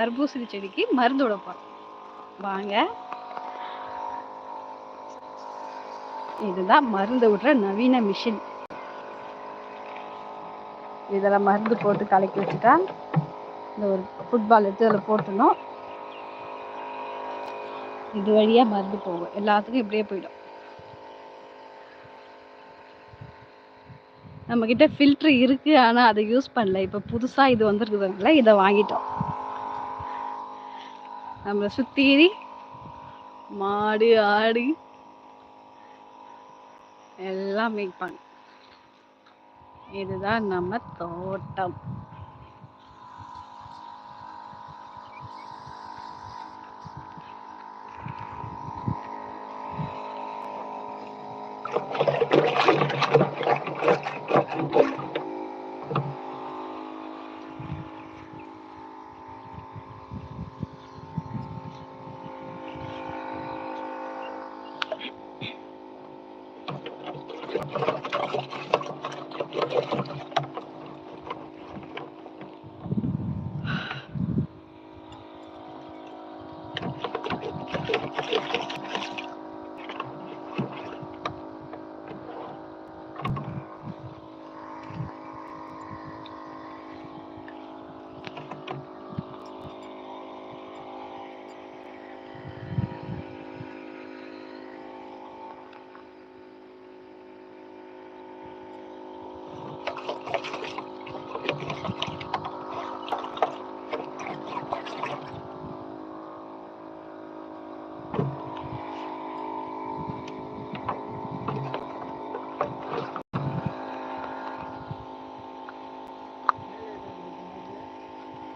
தர்பூசணி செடிக்கு மருந்து விட வாங்க. இதுதான் மருந்து விடுற நவீன மிஷின் இதெல்லாம் மருந்து போட்டு கலக்கி வச்சுட்டா இந்த ஒரு ஃபுட்பால் எடுத்து அதில் போட்டணும் இது வழியா மருந்து போகும். எல்லாத்துக்கும் இப்படியே போயிடும். நம்ம ஃபில்ட்ரு இருக்குது ஆனால் அதை யூஸ் பண்ணல. இப்போ புதுசாக இது வந்திருக்குதுனால இதை வாங்கிட்டோம். நம்மளை சுத்தீரி மாடு ஆடு எல்லாம் மேய்ப்பாங்க. இதுதான் நம்ம தோட்டம்.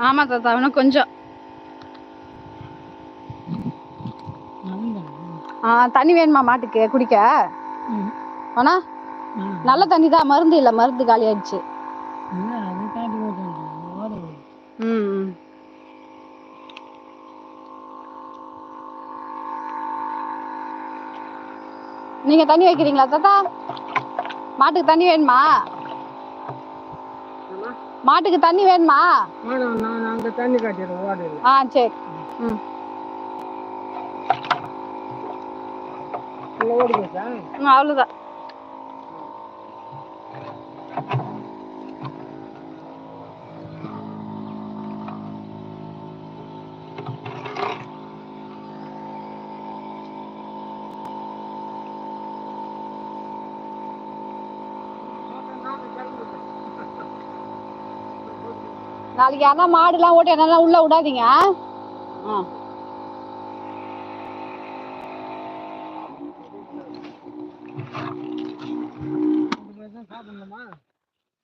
ஆமா தாத்தா இன்னும் கொஞ்சம். தண்ணி வேணுமா மாட்டுக்கு? குடிக்க? ஆனா நல்ல தண்ணி தான் மருந்து இல்ல மருந்து காலி ஆயிடுச்சு. நீங்க தண்ணி வைக்கிறீங்களா தாத்தா? மாட்டுக்கு தண்ணி வேணுமா? மாட்டுக்கு தண்ணி வேணுமா? தண்ணி காட்டிடுறேன் ஆ சரி. ம். ஓடுங்க நாளைக்கு யாரா மாடுலாம் ஓட்டி என்னெல்லாம் உள்ள விடாதீங்க ஆ?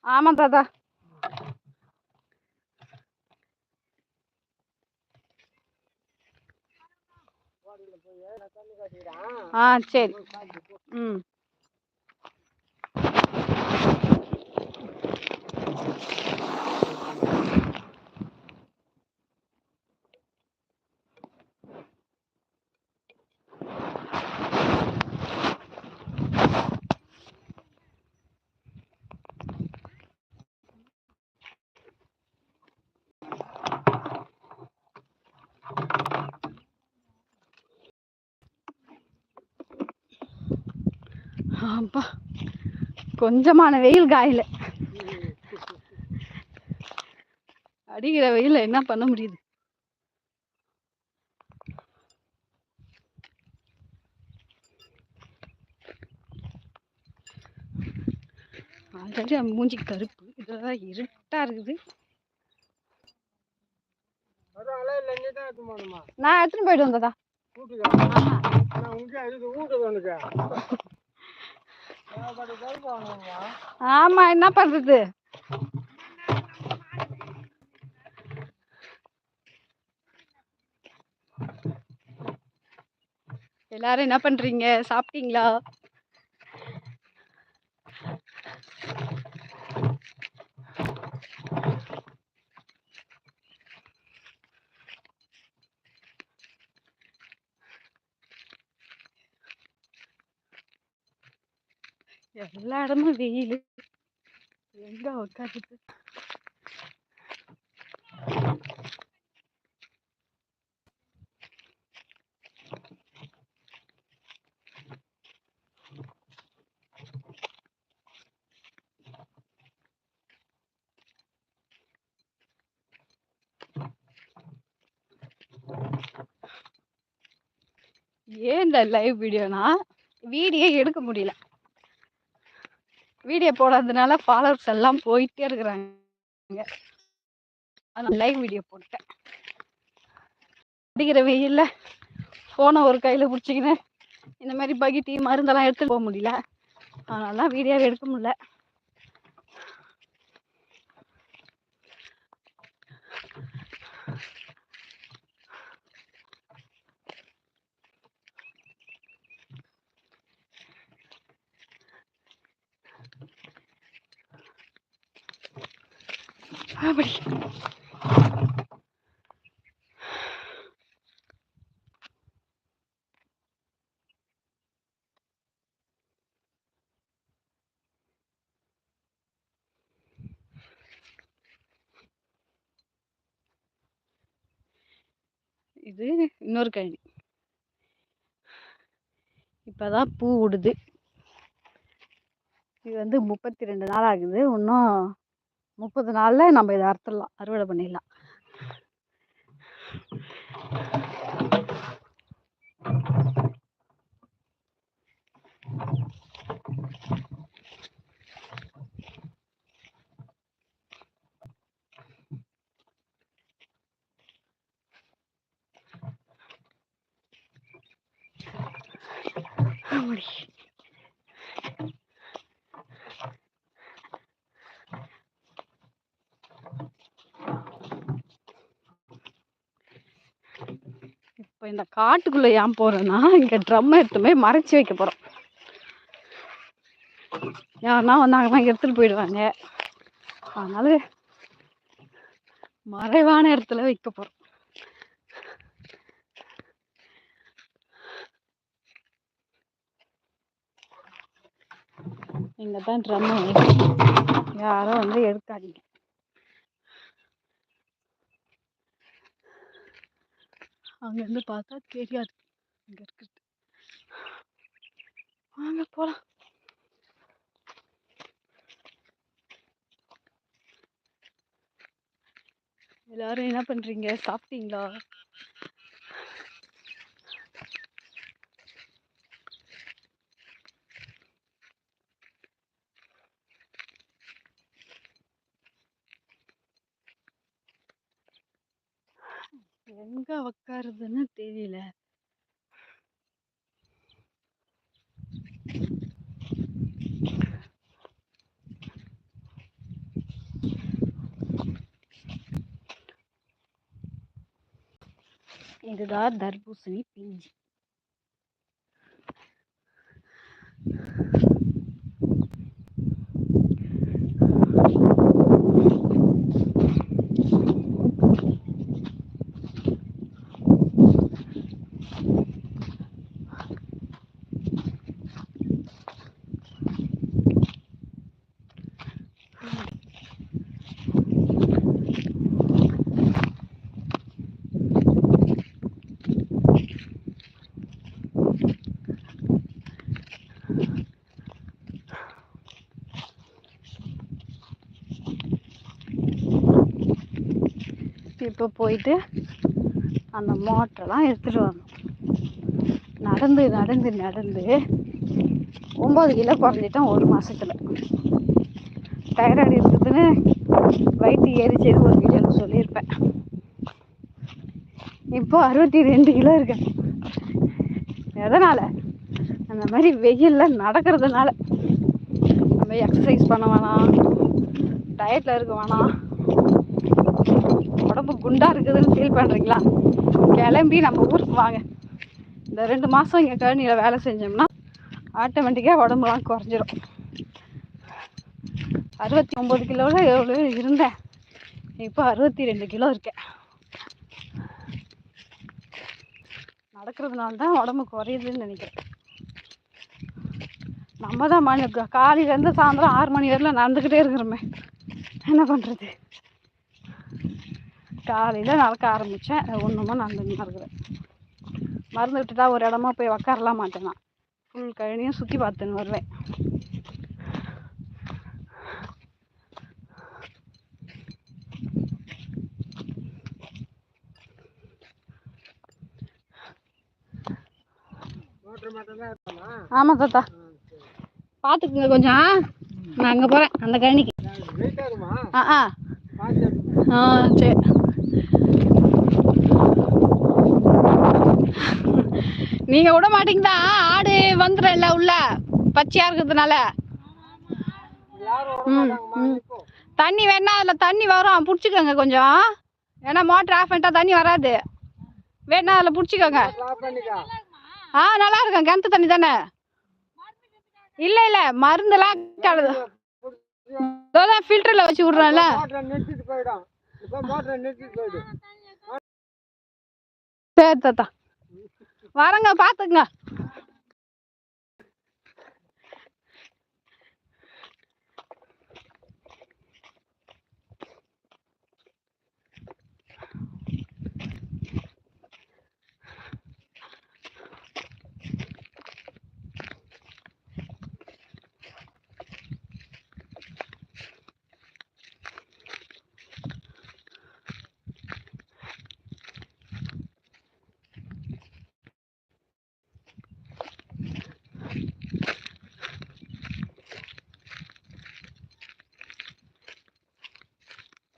ஆமா தாத்தா. ஆ சரி. ம். அப்பா கொஞ்சமான வெயில் காயல. அடிக்கிற வெயில்ல என்ன பண்ண முடியுது? ஆல்ரெடி மூஞ்சிக்கு கருப்பு. இதெல்லாம் இருட்டா இருக்குது. நான் எடுத்துன்னு போயிட்டு வந்ததா? ஆமா என்ன பண்றது? எல்லாரும் என்ன பண்றீங்க? சாப்பிட்டீங்களா? எல்லா இடமும் வெயில். எங்க உட்காந்துட்டு ஏன் இந்த லைவ் வீடியோனா வீடியோ எடுக்க முடியல. வீடியோ போடாததுனால ஃபாலோவர்ஸ் எல்லாம் போயிட்டே இருக்கிறாங்க. அதனால் லைவ் வீடியோ போட்டேன். அடிக்கிற வெயில்ல ஃபோனை ஒரு கையில் பிடிச்சிக்கின்னு இந்த மாதிரி பகிட்டி மருந்தெல்லாம் எடுத்துகிட்டு போக முடியல. அதனால தான் வீடியோவே எடுக்க முடியல. அப்படி இது இன்னொரு கழனி இப்பதான் பூ விடுது இது வந்து முப்பத்தி ரெண்டு நாள் ஆகுது. இன்னும் முப்பது நாளில் நம்ம இதை அறுத்துடலாம் அறுவடை பண்ணிடலாம் ஆமாடி. இப்போ இந்த காட்டுக்குள்ளே ஏன் போகிறேன்னா இங்கே ட்ரம் எடுத்துமே மறைச்சு வைக்க போகிறோம் யாருன்னா வந்தாங்கன்னா எடுத்துகிட்டு போயிடுவாங்க. அதனால மறைவான இடத்துல வைக்க போகிறோம் இங்கே தான் ட்ரம்மு யாரும் வந்து எடுக்காதீங்க. அங்க இருந்து பார்த்தா தெரியாது. இங்கே இருக்குது வாங்க போலாம். எல்லாரும் என்ன பண்றீங்க? சாப்பிட்டீங்களா? இதுதான் தர்பூசணி பிஞ்சு இப்போ போயிட்டு அந்த மோட்டரெல்லாம் எடுத்துகிட்டு வரணும். நடந்து நடந்து நடந்து ஒம்பது கிலோ குறைஞ்சிட்டோம் ஒரு மாதத்தில் தைராய்டு இருக்குதுன்னு வயிற்று ஏறிச்சது ஒரு வீடியோவில் சொல்லியிருப்பேன். இப்போ அறுபத்தி ரெண்டு கிலோ இருக்கேன் எதனால்? அந்த மாதிரி வெயிலில் நடக்கிறதுனால. நம்ம எக்ஸசைஸ் பண்ண வேணாம். டயட்டில் இருக்க வேணாம். குண்டா இருக்குதுன்னு ஃபீல் பண்றீங்களா? கிளம்பி நம்ம ஊருக்கு வாங்க. இந்த ரெண்டு மாசம் இங்க கழனியில வேலை செஞ்சோம்னா ஆட்டோமேட்டிக்கா உடம்புலாம் குறைஞ்சிரும். அறுபத்தி ஒன்பது கிலோல எவ்வளோ இருந்தேன். இப்போ அறுபத்தி ரெண்டு கிலோ இருக்கேன். நடக்கிறதுனால தான் உடம்பு குறையுதுன்னு நினைக்கிறேன். நம்ம தான் மணி காலையிலேருந்து சாயந்தரம் ஆறு மணி வரையிலும் நடந்துக்கிட்டே இருக்கிறோமே. என்ன பண்ணுறது காலையில் நடக்க ஆரம்பித்தேன் ஒன்றுமா நடந்துன்னு தான் இருக்கிறேன் மருந்து விட்டுட்டா ஒரு இடமா போய் உக்காரலாம் மாட்டேன் நான் ஃபுல் கழனியும் சுற்றி பார்த்துன்னு வருவேன். ஆமாம் தாத்தா. பார்த்துக்குங்க கொஞ்சம் நான் அங்கே போகிறேன் அந்த கழனிக்கு. ஆ ஆ. ஆ சரி. நீங்க விட மாட்டீங்களா? ஆடு வந்துடும்ல உள்ள. பச்சையா இருக்கிறதுனால. தண்ணி வேணா அதில் தண்ணி வரும் பிடிச்சிக்கோங்க கொஞ்சம். ஏன்னா மோட்டர் ஆஃப் பண்ணிட்டா தண்ணி வராது. வேணா அதில் பிடிச்சிக்கோங்க. ஆ நல்லா இருக்கும். கிணத்து தண்ணி தானே? இல்லை இல்லை. மருந்தெல்லாம் கலது ஃபில்டரில் வச்சு விட்றோம்ல. சரி தாத்தா. வரேங்க பார்த்துக்குங்க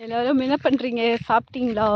எல்லோரும் என்ன பண்ணுறீங்க சாப்பிட்டீங்களா?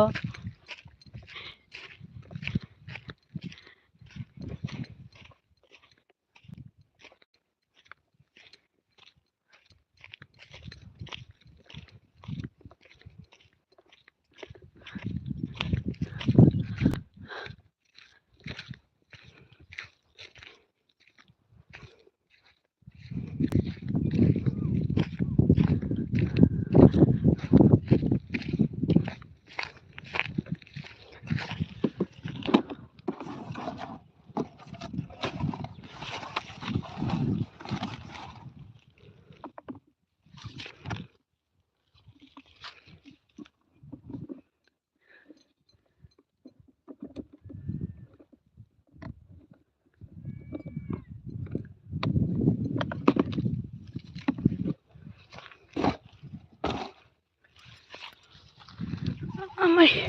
ஆமாடி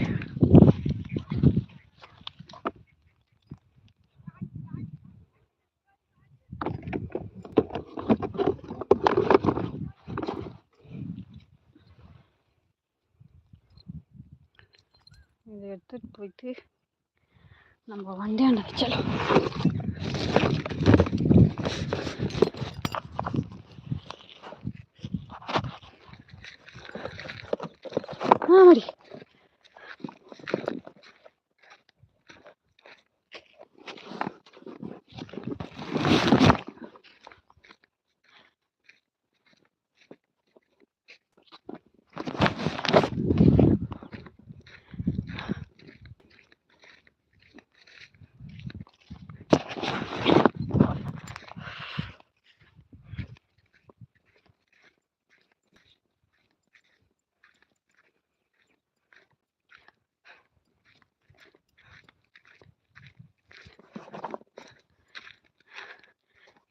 இதை எடுத்துட்டு போயிட்டு நம்ம வண்டியாண்ட வச்சிடலாம். ஆமாடி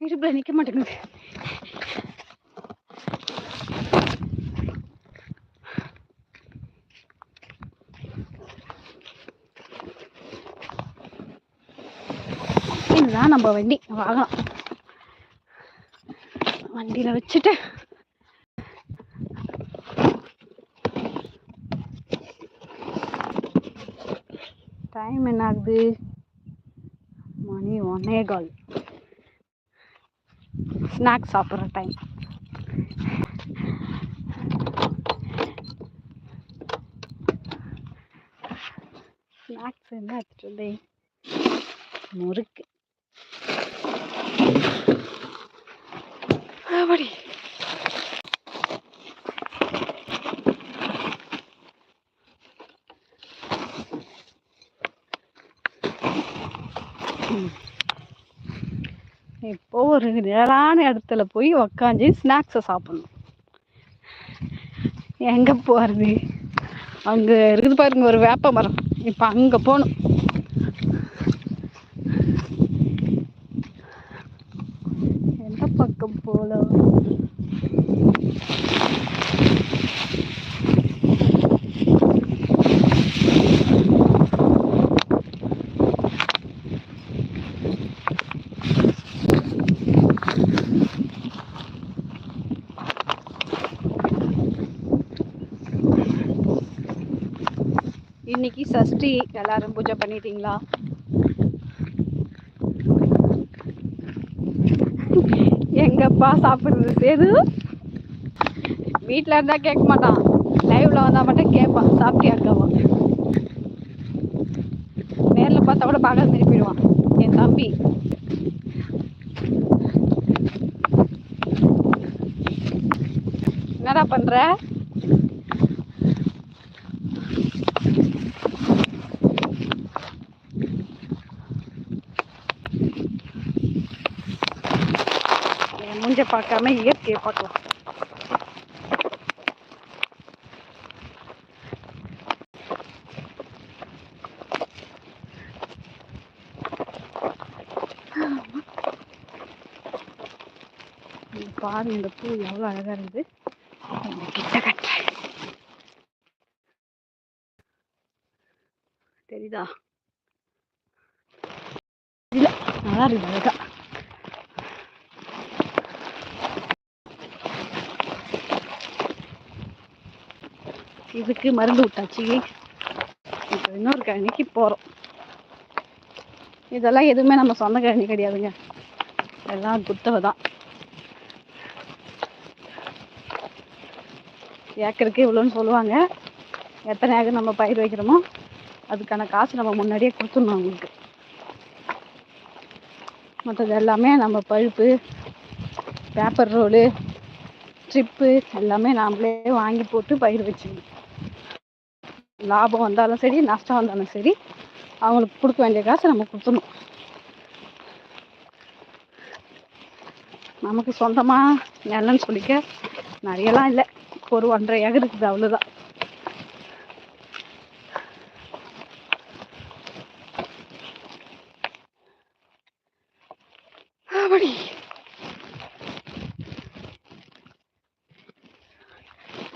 இடுப்புல நிக்க மாட்டேங்குது. இதுதான் நம்ம வண்டி. வாகனம். வண்டியில வச்சுட்டு டைம் என்ன ஆகுது மணி ஒன்னே கால். ஸ்நாக்ஸ் சாப்பிட்ற டைம் ஸ்நாக்ஸ் என்ன ஆக்சுவலி முறுக்கு. அப்படி ஒரு நிழலான இடத்துல போய் உக்காந்து ஸ்நாக்ஸை சாப்பிடணும். எங்கே போகிறது அங்கே இருக்குது பாருங்க ஒரு வேப்ப மரம் இப்போ அங்கே போகணும். இன்னைக்கு சஷ்டி எல்லாரும் பூஜை பண்ணிட்டீங்களா? எங்கப்பா சாப்பிடுறது? சேது வீட்டில் இருந்தா கேட்க மாட்டான். லைவ்ல வந்தா மட்டும் கேட்பான். சாப்பிட்டியாக்காவா நேர்ல பார்த்தா கூட பார்க்க திருப்பிடுவான் என் தம்பி. என்னடா பண்ற என் மூஞ்ச பார்க்காம இயற்கையை பார்க்கலாம். பாரு இந்த பூ எவ்வளவு அழகா இருக்குது கிட்ட கட்டுறேன் தெரியுதா? நல்லா இருக்குது அழகா இதுக்கு மருந்து விட்டாச்சு இப்போ இன்னொரு கழனிக்கு போகிறோம் இதெல்லாம் எதுவுமே நம்ம சொந்த கழனி கிடையாதுங்க. எல்லாம் குத்தவை தான். ஏக்கருக்கு இவ்வளோன்னு சொல்லுவாங்க. எத்தனை ஏக்கர் நம்ம பயிர் வைக்கிறோமோ அதுக்கான காசு நம்ம முன்னாடியே கொடுத்துடணும் அவங்களுக்கு. மற்றது எல்லாமே நம்ம பழுப்பு பேப்பர் ரோலு ஸ்ட்ரிப்பு எல்லாமே நாமளே வாங்கி போட்டு பயிர் வச்சுக்கணும். லாபம் வந்தாலும் சரி நஷ்டம் வந்தாலும் சரி அவங்களுக்கு கொடுக்க வேண்டிய காசை நம்ம கொடுத்துணும் நமக்கு சொந்தமாக நிலம்னு சொல்லிக்க நிறையலாம் இல்லை. ஒரு ஒன்றரை ஏக்கர் இருக்குது அவ்வளோதான் அப்படி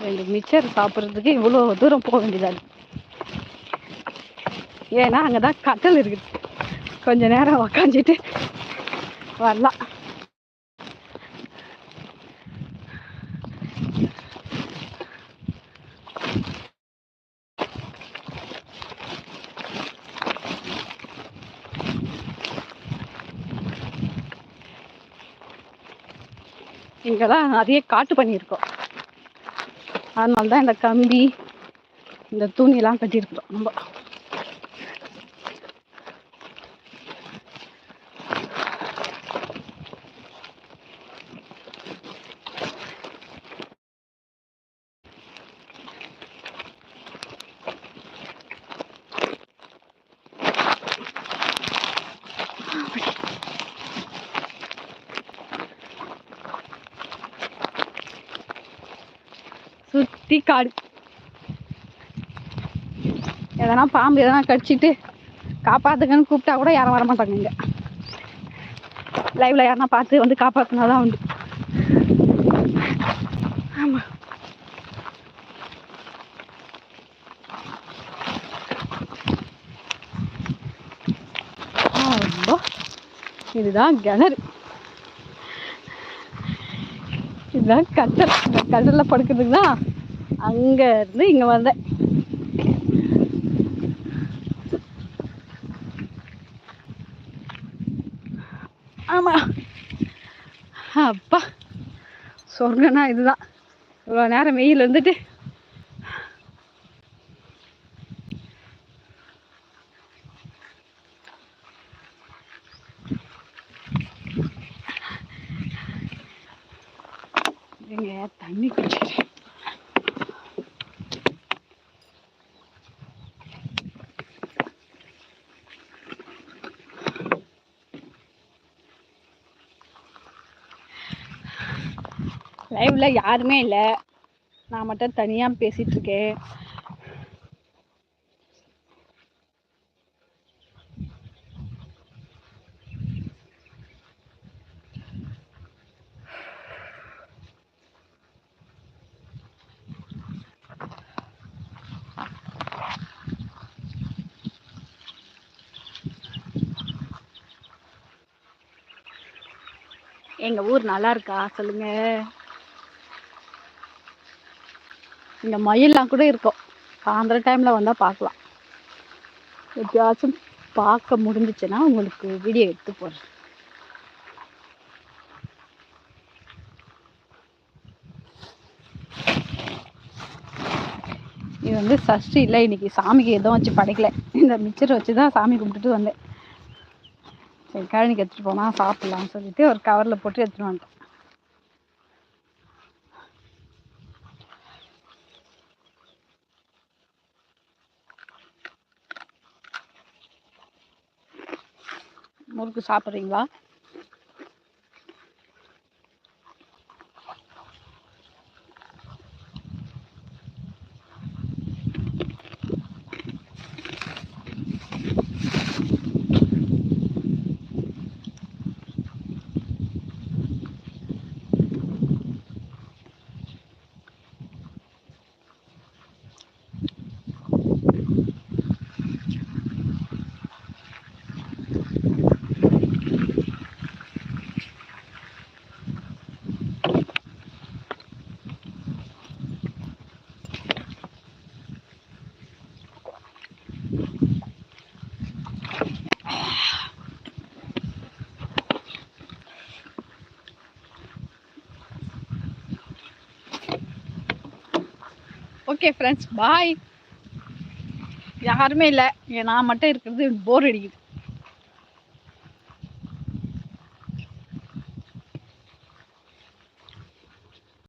ரெண்டு மிச்சர் சாப்பிட்றதுக்கு இவ்வளோ தூரம் போக வேண்டியதாக இருக்குது ஏன்னா அங்கே தான் கட்டல் இருக்குது கொஞ்ச நேரம் உக்காந்துட்டு வரலாம். இங்கெல்லாம் நிறைய காட்டு பண்ணியிருக்கோம் அதனால தான் இந்த கம்பி இந்த துணியெல்லாம் கட்டியிருக்கிறோம் நம்ம. சுத்தி காடு. எதனா பாம்பு எதனா கடிச்சிட்டு காப்பாத்துக்கன்னு கூப்பிட்டா கூட யாரும் வர மாட்டாங்க இங்க. லைவ்ல யாருன்னா பார்த்து வந்து காப்பாத்துனாதான் உண்டு. இதுதான் கிணறு. இதுதான் கட்டல். இந்த கடல்ல படுக்கிறதுக்கு தான் அங்க இருந்து இங்க வந்தேன். ஆமா. அப்பா சொர்க்கம்னா இதுதான். இவ்வளோ நேரம் வெயில் வந்துட்டு எங்க தண்ணி குடிச்சிட்டு லைவ்ல யாருமே இல்லை. நான் மட்டும் தனியா பேசிட்டு இருக்கேன். எங்க ஊர் நல்லா இருக்கா? சொல்லுங்க. இந்த மயில்லாம் கூட இருக்கும். சாயந்தரம் டைமில் வந்தால் பார்க்கலாம். எப்பயாச்சும் பார்க்க முடிஞ்சிச்சுன்னா உங்களுக்கு வீடியோ எடுத்து போடுறேன். இது வந்து சஷ்டி இல்லை இன்னைக்கு சாமிக்கு எதுவும் வச்சு படைக்கல. இந்த மிச்சரை வச்சு தான் சாமி கும்பிட்டுட்டு வந்தேன். சரி கழனிக்கு எடுத்துகிட்டு போனால் சாப்பிட்லாம்னு சொல்லிட்டு ஒரு கவரில் போட்டு எடுத்துகிட்டு வந்துட்டேன் முறுக்கு சாப்பிட்றீங்களா? ஓகே ஃப்ரெண்ட்ஸ் பாய் யாருமே இல்லை. நான் மட்டும் இருக்கிறது போர் அடிக்குது.